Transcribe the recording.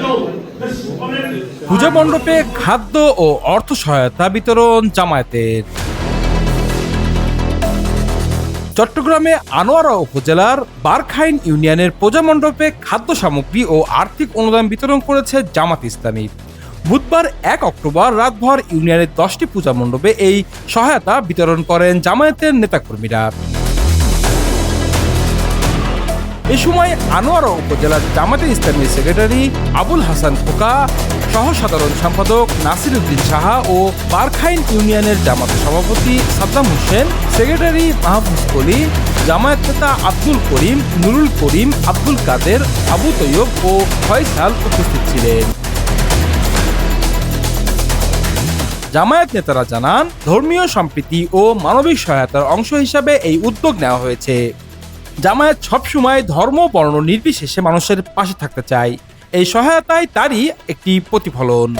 কেউ পূজা মণ্ডপে খাদ্য ও অর্থ সহায়তা বিতরণ জামায়াতের। চট্টগ্রামে আনোয়ারা উপজেলার বারখাইন ইউনিয়নের পূজা মণ্ডপে খাদ্য সামগ্রী ও আর্থিক অনুদান বিতরণ করেছে জামাত ইসলামী। বুধবার এক অক্টোবর রাতভর ইউনিয়নের দশটি পূজা মণ্ডপে এই সহায়তা বিতরণ করেন জামায়াতের নেতাকর্মীরা। এ সময় আনোয়ারা উপজেলার জামাতে ইসলামী সেক্রেটারি আবুল হাসান খোকা সহ সাধারণ সম্পাদক নাসির উদ্দিন সাহা ও বারখাইন ইউনিয়নের জামাত সভাপতি সাদ্দাম হোসেন, সেক্রেটারি মাহফুজ কলি, জামায়াত নেতা আব্দুল করিম, নুরুল করিম, আব্দুল কাদের, আবু তৈয়ব ও ফয়সাল উপস্থিত ছিলেন। জামায়াত নেতারা জানান, ধর্মীয় সম্প্রীতি ও মানবিক সহায়তার অংশ হিসাবে এই উদ্যোগ নেওয়া হয়েছে। জামায়াত সবসময় ধর্ম বর্ণ নির্বিশেষে মানুষের পাশে থাকতে চায়। এই সহায়তায় তারই একটি প্রতিফলন।